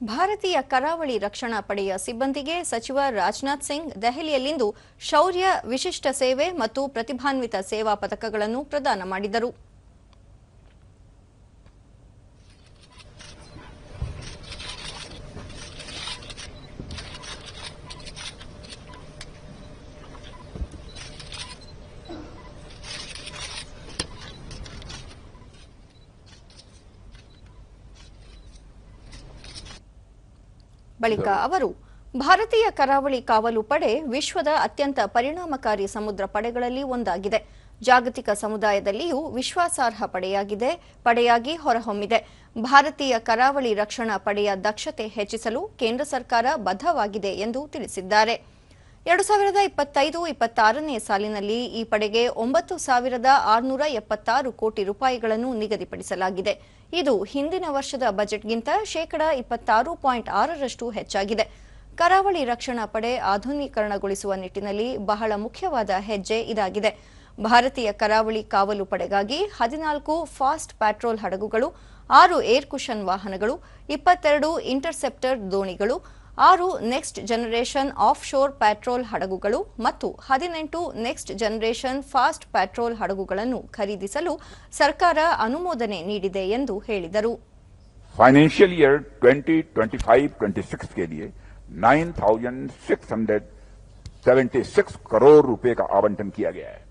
ಭಾರತೀಯ ಕರಾವಳಿ ರಕ್ಷಣಾ ಪಡೆಯ ಸಿಬ್ಬಂದಿಗೆ ಸಚಿವ ರಾಜನಾಥ್ ಸಿಂಗ್ ದೆಹಲಿಯಲ್ಲಿಂದು ಶೌರ್ಯ, ವಿಶಿಷ್ಟ ಸೇವೆ ಮತ್ತು ಪ್ರತಿಭಾನ್ವಿತ ಸೇವಾ ಪದಕಗಳನ್ನು ಪ್ರದಾನ ಮಾಡಿದರು. ಬಳಿಕ ಅವರು ಭಾರತೀಯ ಕರಾವಳಿ ಕಾವಲು ಪಡೆ ವಿಶ್ವದ ಅತ್ಯಂತ ಪರಿಣಾಮಕಾರಿ ಸಮುದ್ರ ಪಡೆಗಳಲ್ಲಿ ಒಂದಾಗಿದೆ. ಜಾಗತಿಕ ಸಮುದಾಯದಲ್ಲಿಯೂ ವಿಶ್ವಾಸಾರ್ಹ ಪಡೆಯಾಗಿದೆ ಪಡೆಯಾಗಿ ಹೊರಹೊಮ್ಮಿದೆ. ಭಾರತೀಯ ಕರಾವಳಿ ರಕ್ಷಣಾ ಪಡೆಯ ದಕ್ಷತೆ ಹೆಚ್ಚಿಸಲು ಕೇಂದ್ರ ಸರ್ಕಾರ ಬದ್ಧವಾಗಿದೆ ಎಂದು ತಿಳಿಸಿದ್ದಾರೆ. ಎರಡು ಸಾವಿರದ ಇಪ್ಪತ್ತೈದು ಇಪ್ಪತ್ತಾರನೇ ಸಾಲಿನಲ್ಲಿ ಈ ಪಡೆಗೆ ಒಂಬತ್ತು ಸಾವಿರದ ಆರುನೂರ ಎಪ್ಪತ್ತಾರು ಕೋಟಿ ರೂಪಾಯಿಗಳನ್ನು ನಿಗದಿಪಡಿಸಲಾಗಿದೆ. ಇದು ಹಿಂದಿನ ವರ್ಷದ ಬಜೆಟ್ಗಿಂತ ಶೇಕಡಾ ಇಪ್ಪತ್ತಾರು ಪಾಯಿಂಟ್ ಆರರಷ್ಟು ಹೆಚ್ಚಾಗಿದೆ. ಕರಾವಳಿ ರಕ್ಷಣಾ ಪಡೆ ಆಧುನೀಕರಣಗೊಳಿಸುವ ನಿಟ್ಟಿನಲ್ಲಿ ಬಹಳ ಮುಖ್ಯವಾದ ಹೆಜ್ಜೆ ಇದಾಗಿದೆ. ಭಾರತೀಯ ಕರಾವಳಿ ಕಾವಲು ಪಡೆಗಾಗಿ ಹದಿನಾಲ್ಕು ಫಾಸ್ಟ್ ಪ್ಯಾಟ್ರೋಲ್ ಹಡಗುಗಳು, ಆರು ಏರ್ ಕುಷನ್ ವಾಹನಗಳು, ಇಪ್ಪತ್ತೆರಡು ಇಂಟರ್ಸೆಪ್ಟರ್ ದೋಣಿಗಳು ಆರು next generation offshore patrol ಹಡಗುಗಳು ಮತ್ತು ಹದಿನೆಂಟು ನೆಕ್ಸ್ಟ್ ಜನರೇಷನ್ ಫಾಸ್ಟ್ ಪ್ಯಾಟ್ರೋಲ್ ಹಡಗುಗಳನ್ನು ಖರೀದಿಸಲು ಸರ್ಕಾರ ಅನುಮೋದನೆ ನೀಡಿದೆ ಎಂದು ಹೇಳಿದರು फाइनेंशियल ईयर 2025-26 के लिए 9,676 करोड़ रुपए का आवंटन किया गया है